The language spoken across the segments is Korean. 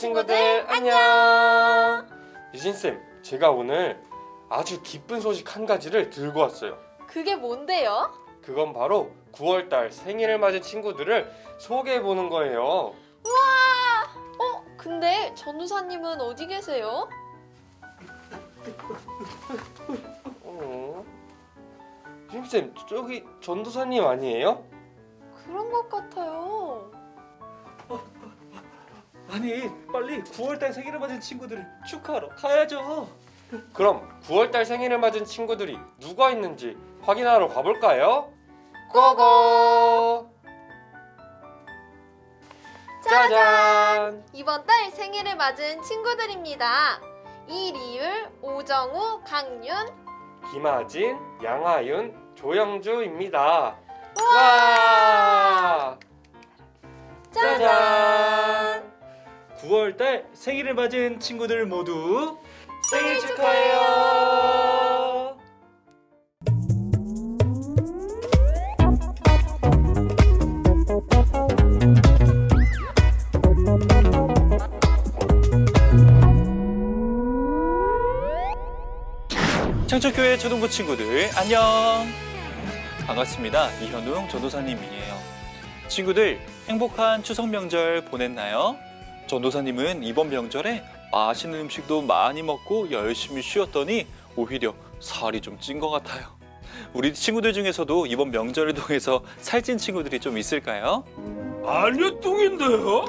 친구들 안녕. 유진 쌤, 제가 오늘 아주 기쁜 소식 한 가지를 들고 왔어요. 그게 뭔데요? 그건 바로 9월달 생일을 맞은 친구들을 소개해 보는 거예요. 어, 근데 전우사님은 어디 계세요? 어? 유진 쌤, 저기 전도사님 아니에요? 그런 것 같아요. 아니 빨리 9월달 생일을 맞은 친구들을 축하하러 가야죠. 그럼 9월달 생일을 맞은 친구들이 누가 있는지 확인하러 가볼까요? 고고! 짜잔! 이번 달 생일을 맞은 친구들입니다. 이리율, 오정우, 강윤. 김하진, 양하윤, 조영주입니다. 와! 짜잔! 9월달 생일을 맞은 친구들 모두 생일 축하해요! 창천교회 초등부 친구들 안녕. 반갑습니다. 이현웅 전도사님이에요. 친구들 행복한 추석 명절 보냈나요? 전도사님은 이번 명절에 맛있는 음식도 많이 먹고 열심히 쉬었더니 오히려 살이 좀 찐 것 같아요. 우리 친구들 중에서도 이번 명절을 통해서 살찐 친구들이 좀 있을까요? 아니요 뚱인데요?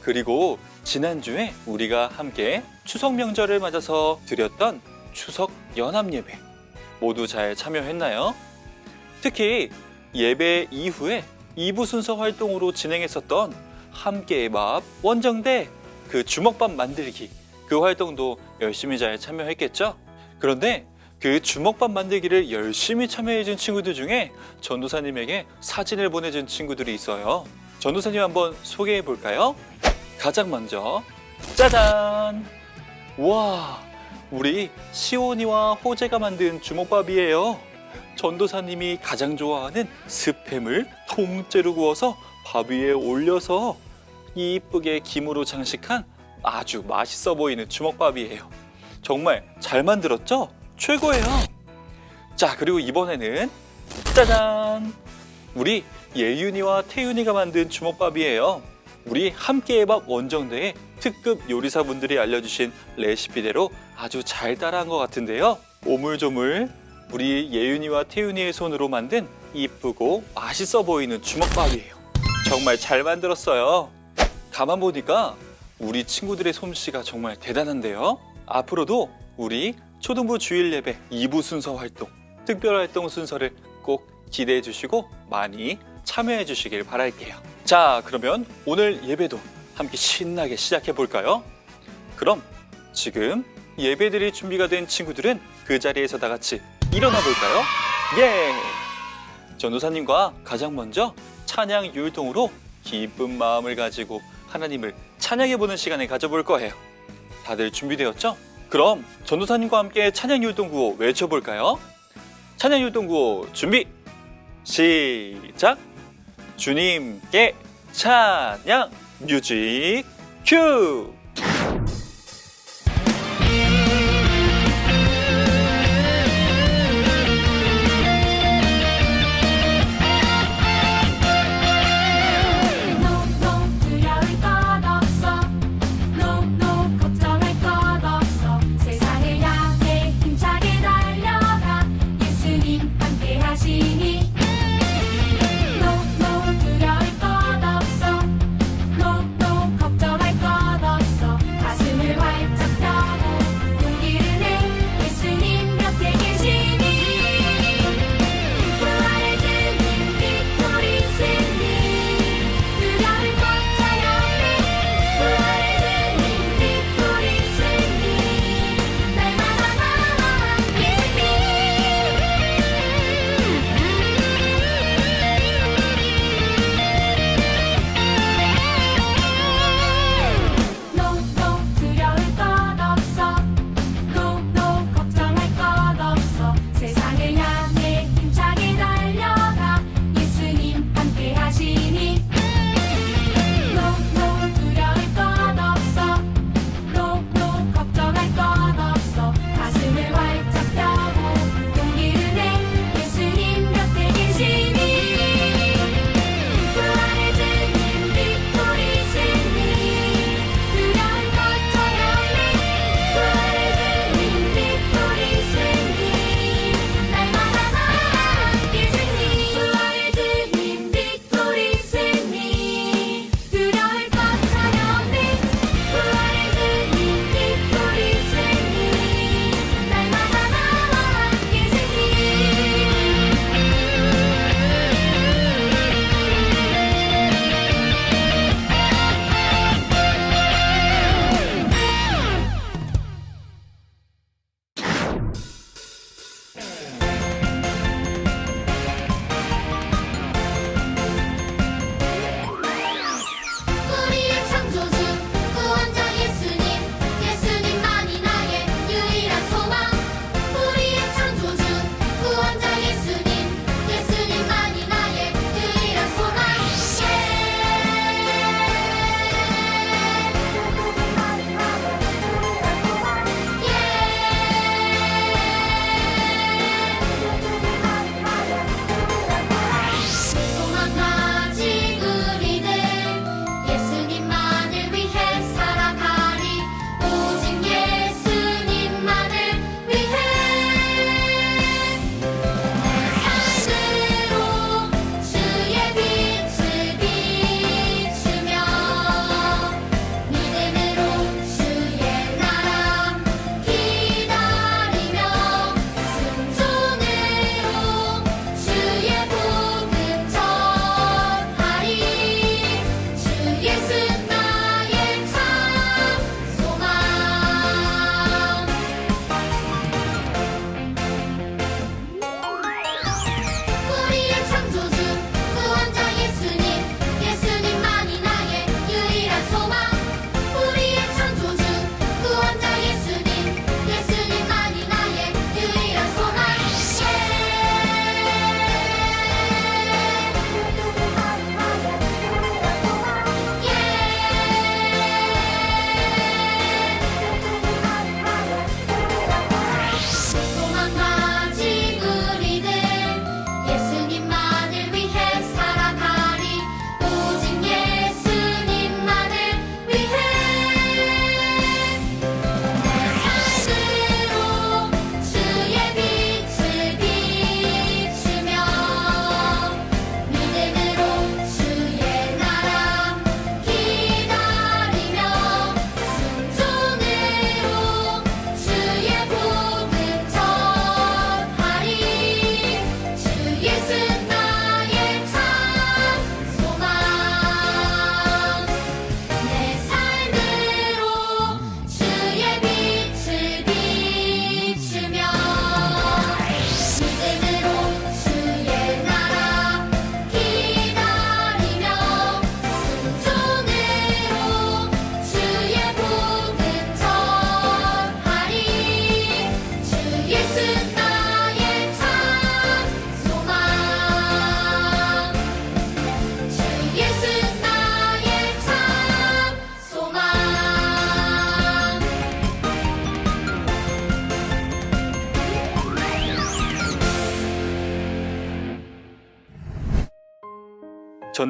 그리고 지난주에 우리가 함께 추석 명절을 맞아서 드렸던 추석 연합 예배 모두 잘 참여했나요? 특히 예배 이후에 2부 순서 활동으로 진행했었던 함께의 밥 원정대 그 주먹밥 만들기 그 활동도 열심히 잘 참여했겠죠? 그런데 그 주먹밥 만들기를 열심히 참여해준 친구들 중에 전도사님에게 사진을 보내준 친구들이 있어요. 전도사님 한번 소개해 볼까요? 가장 먼저 짜잔! 와, 우리 시온이와 호재가 만든 주먹밥이에요. 전도사님이 가장 좋아하는 스팸을 통째로 구워서 밥 위에 올려서 이쁘게 김으로 장식한 아주 맛있어 보이는 주먹밥이에요. 정말 잘 만들었죠? 최고예요. 자, 그리고 이번에는 짜잔! 우리 예윤이와 태윤이가 만든 주먹밥이에요. 우리 함께의 밥 원정대의 특급 요리사분들이 알려주신 레시피대로 아주 잘 따라한 것 같은데요. 오물조물 우리 예윤이와 태윤이의 손으로 만든 이쁘고 맛있어 보이는 주먹밥이에요. 정말 잘 만들었어요. 가만 보니까 우리 친구들의 솜씨가 정말 대단한데요. 앞으로도 우리 초등부 주일 예배 2부 순서 활동, 특별 활동 순서를 꼭 기대해 주시고 많이 참여해 주시길 바랄게요. 자, 그러면 오늘 예배도 함께 신나게 시작해 볼까요? 그럼 지금 예배들이 준비가 된 친구들은 그 자리에서 다 같이 일어나 볼까요? 예! 전도사님과 가장 먼저 찬양 율동으로 기쁜 마음을 가지고 하나님을 찬양해 보는 시간을 가져볼 거예요. 다들 준비되었죠? 그럼 전도사님과 함께 찬양 율동 구호 외쳐볼까요? 찬양 율동 구호 준비 시작 주님께 찬양 뮤직 큐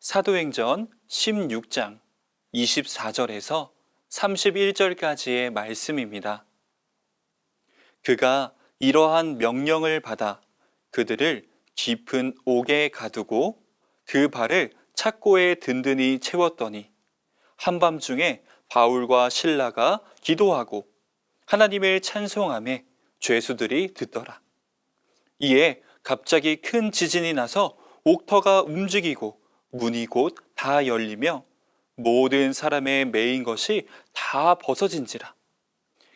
사도행전 16장 24절에서 31절까지의 말씀입니다. 그가 이러한 명령을 받아 그들을 깊은 옥에 가두고 그 발을 착고에 든든히 채웠더니 한밤중에 바울과 신라가 기도하고 하나님을 찬송함에 죄수들이 듣더라. 이에 갑자기 큰 지진이 나서 옥터가 움직이고 문이 곧 다 열리며 모든 사람의 메인 것이 다 벗어진지라.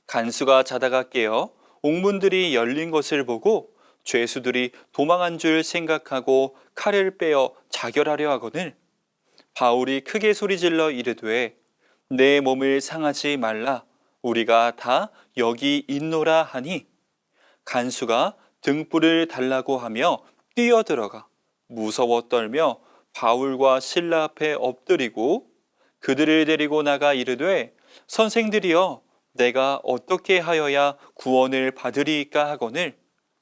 간수가 자다가 깨어 옥문들이 열린 것을 보고 죄수들이 도망한 줄 생각하고 칼을 빼어 자결하려 하거늘 바울이 크게 소리질러 이르되 내 몸을 상하지 말라 우리가 다 여기 있노라 하니 간수가 등불을 달라고 하며 뛰어들어가 무서워 떨며 바울과 신라 앞에 엎드리고 그들을 데리고 나가 이르되 선생들이여 내가 어떻게 하여야 구원을 받으리이까 하거늘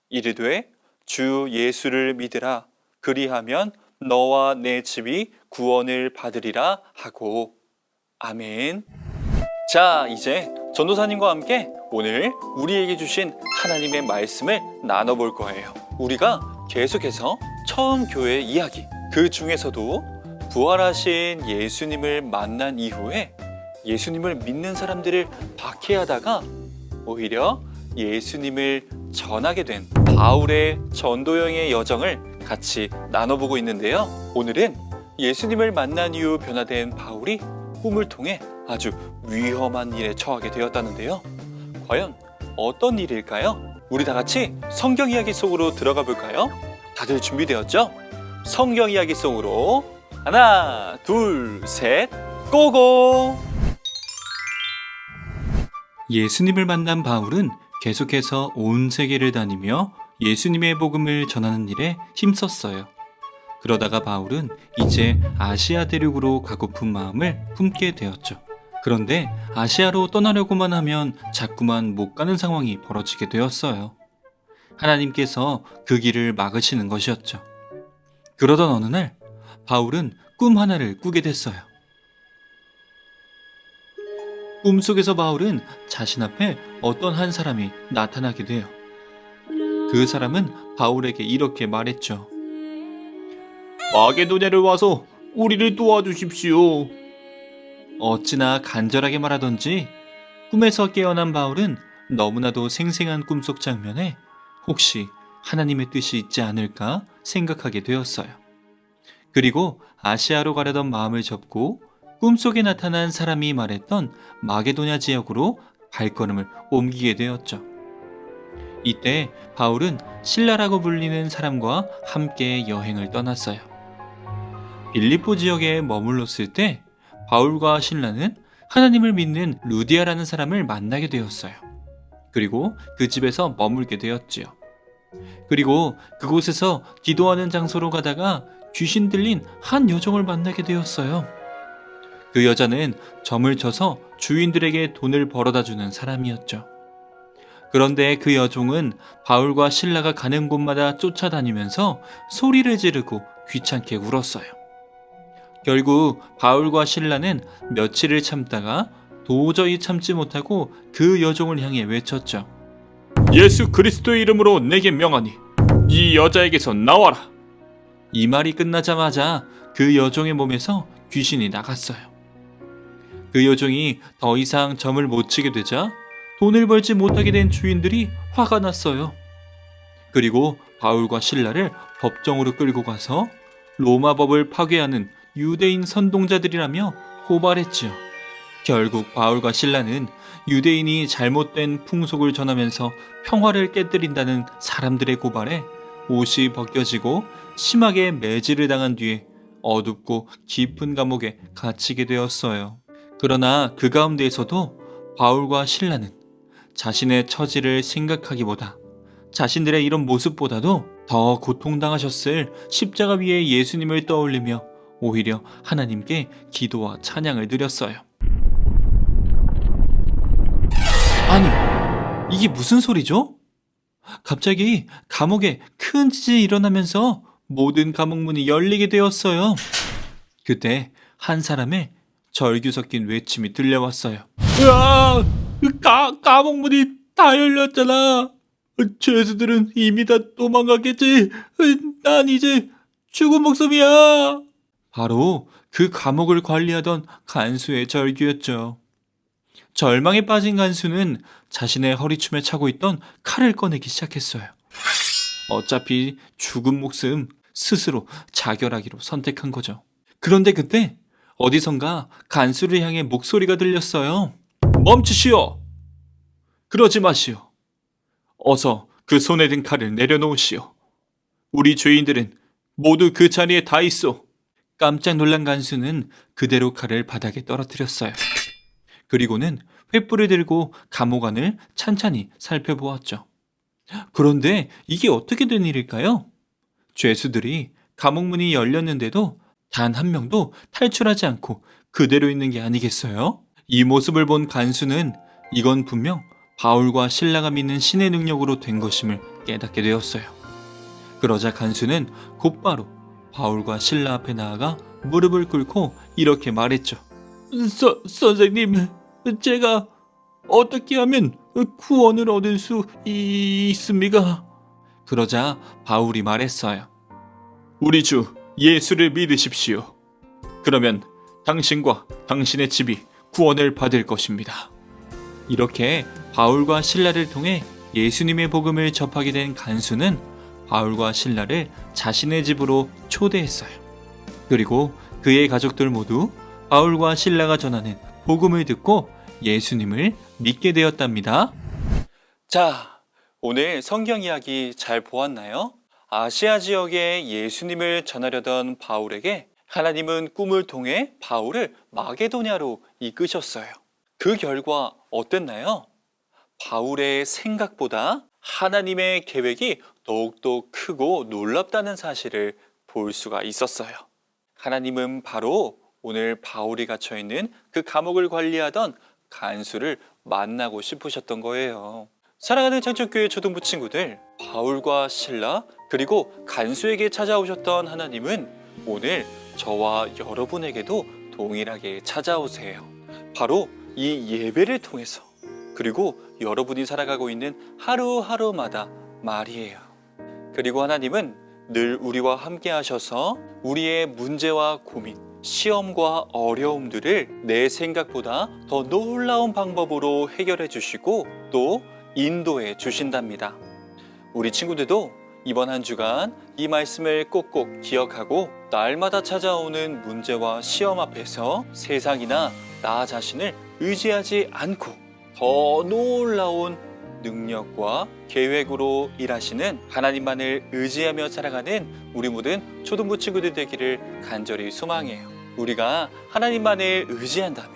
이르되 주 예수를 믿으라 그리하면 너와 내 집이 구원을 받으리라 하고 아멘. 자, 이제 전도사님과 함께 오늘 우리에게 주신 하나님의 말씀을 나눠볼 거예요. 우리가 계속해서 처음 교회 이야기, 그 중에서도 부활하신 예수님을 만난 이후에 예수님을 믿는 사람들을 박해하다가 오히려 예수님을 전하게 된 바울의 전도여행의 여정을 같이 나눠보고 있는데요. 오늘은 예수님을 만난 이후 변화된 바울이 꿈을 통해 아주 위험한 일에 처하게 되었다는데요. 과연 어떤 일일까요? 우리 다 같이 성경 이야기 속으로 들어가 볼까요? 다들 준비되었죠? 성경 이야기 속으로 하나, 둘, 셋, 고고! 예수님을 만난 바울은 계속해서 온 세계를 다니며 예수님의 복음을 전하는 일에 힘썼어요. 그러다가 바울은 이제 아시아 대륙으로 가고픈 마음을 품게 되었죠. 그런데 아시아로 떠나려고만 하면 자꾸만 못 가는 상황이 벌어지게 되었어요. 하나님께서 그 길을 막으시는 것이었죠. 그러던 어느 날 바울은 꿈 하나를 꾸게 됐어요. 꿈속에서 바울은 자신 앞에 어떤 한 사람이 나타나게 돼요. 그 사람은 바울에게 이렇게 말했죠. 마게도냐를 와서 우리를 도와주십시오. 어찌나 간절하게 말하던지 꿈에서 깨어난 바울은 너무나도 생생한 꿈속 장면에 혹시 하나님의 뜻이 있지 않을까 생각하게 되었어요. 그리고 아시아로 가려던 마음을 접고 꿈속에 나타난 사람이 말했던 마게도냐 지역으로 발걸음을 옮기게 되었죠. 이때 바울은 신라라고 불리는 사람과 함께 여행을 떠났어요. 빌립보 지역에 머물렀을 때 바울과 신라는 하나님을 믿는 루디아라는 사람을 만나게 되었어요. 그리고 그 집에서 머물게 되었지요. 그리고 그곳에서 기도하는 장소로 가다가 귀신 들린 한 여종을 만나게 되었어요. 그 여자는 점을 쳐서 주인들에게 돈을 벌어다 주는 사람이었죠. 그런데 그 여종은 바울과 신라가 가는 곳마다 쫓아다니면서 소리를 지르고 귀찮게 울었어요. 결국 바울과 신라는 며칠을 참다가 도저히 참지 못하고 그 여종을 향해 외쳤죠. 예수 그리스도의 이름으로 내게 명하니 이 여자에게서 나와라. 이 말이 끝나자마자 그 여종의 몸에서 귀신이 나갔어요. 그 요정이 더 이상 점을 못 치게 되자 돈을 벌지 못하게 된 주인들이 화가 났어요. 그리고 바울과 신라를 법정으로 끌고 가서 로마 법을 파괴하는 유대인 선동자들이라며 고발했지요. 결국 바울과 신라는 유대인이 잘못된 풍속을 전하면서 평화를 깨뜨린다는 사람들의 고발에 옷이 벗겨지고 심하게 매질을 당한 뒤에 어둡고 깊은 감옥에 갇히게 되었어요. 그러나 그 가운데에서도 바울과 신라는 자신의 처지를 생각하기보다 자신들의 이런 모습보다도 더 고통당하셨을 십자가 위에 예수님을 떠올리며 오히려 하나님께 기도와 찬양을 드렸어요. 이게 무슨 소리죠? 갑자기 감옥에 큰 지진이 일어나면서 모든 감옥 문이 열리게 되었어요. 그때 한 사람의 절규 섞인 외침이 들려왔어요. 으아! 가, 감옥 문이 다 열렸잖아. 죄수들은 이미 다 도망갔겠지. 난 이제 죽은 목숨이야. 바로 그 감옥을 관리하던 간수의 절규였죠. 절망에 빠진 간수는 자신의 허리춤에 차고 있던 칼을 꺼내기 시작했어요. 어차피 죽은 목숨 스스로 자결하기로 선택한 거죠. 그런데 그때 어디선가 간수를 향해 목소리가 들렸어요. 멈추시오! 그러지 마시오. 어서 그 손에 든 칼을 내려놓으시오. 우리 죄인들은 모두 그 자리에 다 있어. 깜짝 놀란 간수는 그대로 칼을 바닥에 떨어뜨렸어요. 그리고는 횃불을 들고 감옥 안을 찬찬히 살펴보았죠. 그런데 이게 어떻게 된 일일까요? 죄수들이 감옥 문이 열렸는데도 단 한 명도 탈출하지 않고 그대로 있는 게 아니겠어요? 이 모습을 본 간수는 이건 분명 바울과 신라가 믿는 신의 능력으로 된 것임을 깨닫게 되었어요. 그러자 간수는 곧바로 바울과 신라 앞에 나아가 무릎을 꿇고 이렇게 말했죠. 서, 선생님, 제가 어떻게 하면 구원을 얻을 수 이- 있습니까? 그러자 바울이 말했어요. 우리 주 예수를 믿으십시오. 그러면 당신과 당신의 집이 구원을 받을 것입니다. 이렇게 바울과 신라를 통해 예수님의 복음을 접하게 된 간수는 바울과 신라를 자신의 집으로 초대했어요. 그리고 그의 가족들 모두 바울과 신라가 전하는 복음을 듣고 예수님을 믿게 되었답니다. 자, 오늘 성경 이야기 잘 보았나요? 아시아 지역에 예수님을 전하려던 바울에게 하나님은 꿈을 통해 바울을 마게도냐로 이끄셨어요. 그 결과 어땠나요? 바울의 생각보다 하나님의 계획이 더욱더 크고 놀랍다는 사실을 볼 수가 있었어요. 하나님은 바로 오늘 바울이 갇혀 있는 그 감옥을 관리하던 간수를 만나고 싶으셨던 거예요. 사랑하는 창천교회 초등부 친구들, 바울과 신라 그리고 간수에게 찾아오셨던 하나님은 오늘 저와 여러분에게도 동일하게 찾아오세요. 바로 이 예배를 통해서 그리고 여러분이 살아가고 있는 하루하루마다 말이에요. 그리고 하나님은 늘 우리와 함께 하셔서 우리의 문제와 고민, 시험과 어려움들을 내 생각보다 더 놀라운 방법으로 해결해 주시고 또 인도해 주신답니다. 우리 친구들도 이번 한 주간 이 말씀을 꼭꼭 기억하고 날마다 찾아오는 문제와 시험 앞에서 세상이나 나 자신을 의지하지 않고 더 놀라운 능력과 계획으로 일하시는 하나님만을 의지하며 살아가는 우리 모든 초등부 친구들 되기를 간절히 소망해요. 우리가 하나님만을 의지한다면,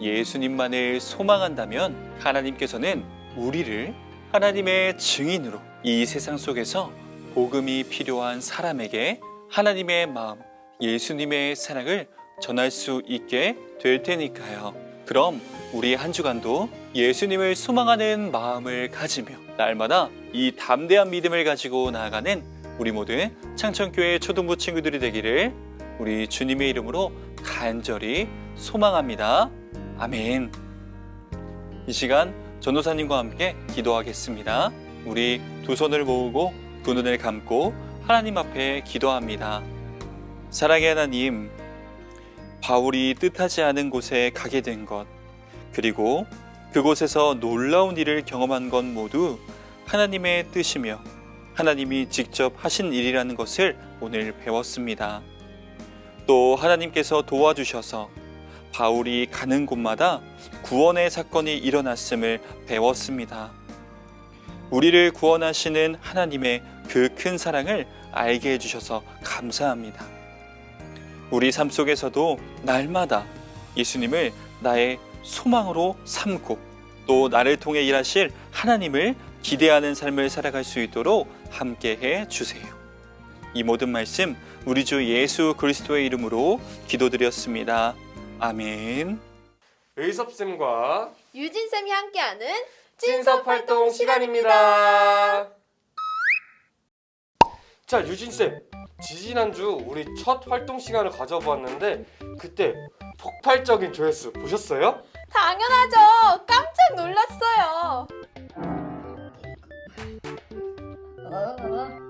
예수님만을 소망한다면 하나님께서는 우리를 하나님의 증인으로 이 세상 속에서 복음이 필요한 사람에게 하나님의 마음, 예수님의 사랑을 전할 수 있게 될 테니까요. 그럼 우리 한 주간도 예수님을 소망하는 마음을 가지며 날마다 이 담대한 믿음을 가지고 나아가는 우리 모든 창천교회 초등부 친구들이 되기를 우리 주님의 이름으로 간절히 소망합니다. 아멘. 이 시간 전도사님과 함께 기도하겠습니다. 우리 두 손을 모으고 두 눈을 감고 하나님 앞에 기도합니다. 사랑의 하나님, 바울이 뜻하지 않은 곳에 가게 된 것, 그리고 그곳에서 놀라운 일을 경험한 건 모두 하나님의 뜻이며 하나님이 직접 하신 일이라는 것을 오늘 배웠습니다. 또 하나님께서 도와주셔서 바울이 가는 곳마다 구원의 사건이 일어났음을 배웠습니다. 우리를 구원하시는 하나님의 그 큰 사랑을 알게 해주셔서 감사합니다. 우리 삶 속에서도 날마다 예수님을 나의 소망으로 삼고 또 나를 통해 일하실 하나님을 기대하는 삶을 살아갈 수 있도록 함께 해 주세요. 이 모든 말씀 우리 주 예수 그리스도의 이름으로 기도드렸습니다. 아멘. 의섭쌤과 유진쌤이 함께하는 찐섭 활동 시간입니다. 자, 유진쌤. 지지난주 우리 첫 활동 시간을 가져보았는데 그때 폭발적인 조회수 보셨어요? 당연하죠. 깜짝 놀랐어요. 그래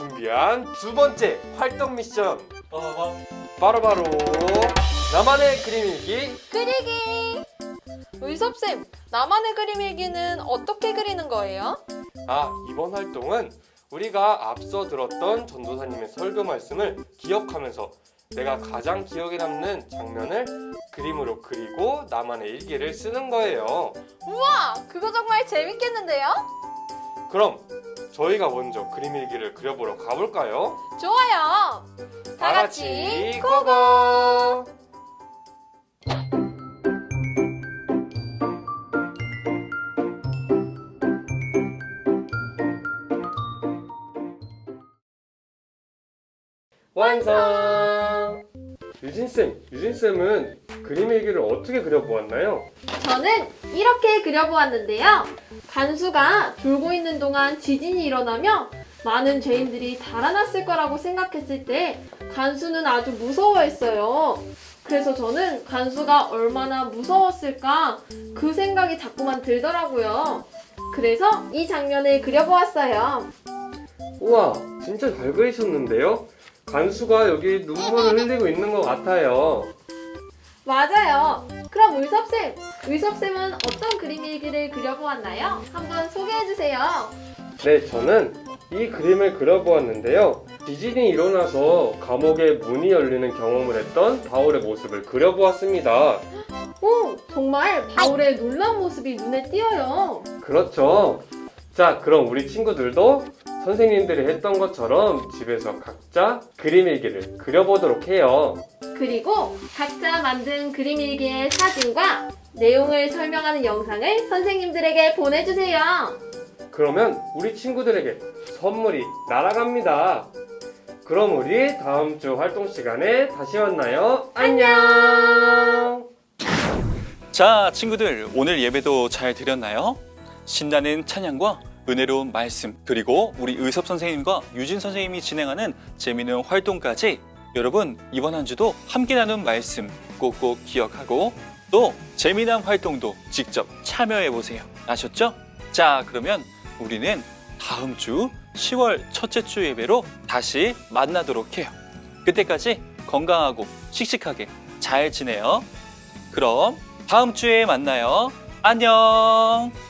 준비한 두 번째 활동 미션 바로바로 나만의 그림 일기 그리기. 의섭쌤, 나만의 그림 일기는 어떻게 그리는 거예요? 아 이번 활동은 우리가 앞서 들었던 전도사님의 설교 말씀을 기억하면서 내가 가장 기억에 남는 장면을 그림으로 그리고 나만의 일기를 쓰는 거예요 우와, 그거 정말 재밌겠는데요? 그럼 저희가 먼저 그림 일기를 그려보러 가볼까요? 좋아요. 다 같이 고고! 완성! 유진 쌤, 유진 쌤은 그림 일기를 어떻게 그려보았나요? 저는 이렇게 그려보았는데요. 간수가 졸고 있는 동안 지진이 일어나며 많은 죄인들이 달아났을 거라고 생각했을 때 간수는 아주 무서워했어요. 그래서 저는 간수가 얼마나 무서웠을까 그 생각이 자꾸만 들더라고요. 그래서 이 장면을 그려보았어요. 우와, 진짜 잘 그리셨는데요? 간수가 여기 눈물을 흘리고 있는 것 같아요. 맞아요. 그럼 의섭쌤, 의섭쌤은 어떤 그림 일기를 그려보았나요? 한번 소개해주세요. 네, 저는 이 그림을 그려보았는데요. 지진이 일어나서 감옥에 문이 열리는 경험을 했던 바울의 모습을 그려보았습니다. 오, 정말 바울의 놀라운 모습이 눈에 띄어요. 그렇죠. 자, 그럼 우리 친구들도 선생님들이 했던 것처럼 집에서 각자 그림 일기를 그려보도록 해요. 그리고 각자 만든 그림 일기의 사진과 내용을 설명하는 영상을 선생님들에게 보내주세요. 그러면 우리 친구들에게 선물이 날아갑니다. 그럼 우리 다음 주 활동 시간에 다시 만나요. 안녕! 자, 친구들, 오늘 예배도 잘 드렸나요? 신나는 찬양과 은혜로운 말씀, 그리고 우리 의섭 선생님과 유진 선생님이 진행하는 재미있는 활동까지 여러분, 이번 한 주도 함께 나눈 말씀 꼭꼭 기억하고 또 재미난 활동도 직접 참여해 보세요. 아셨죠? 자, 그러면 우리는 다음 주 10월 첫째 주 예배로 다시 만나도록 해요. 그때까지 건강하고 씩씩하게 잘 지내요. 그럼 다음 주에 만나요. 안녕!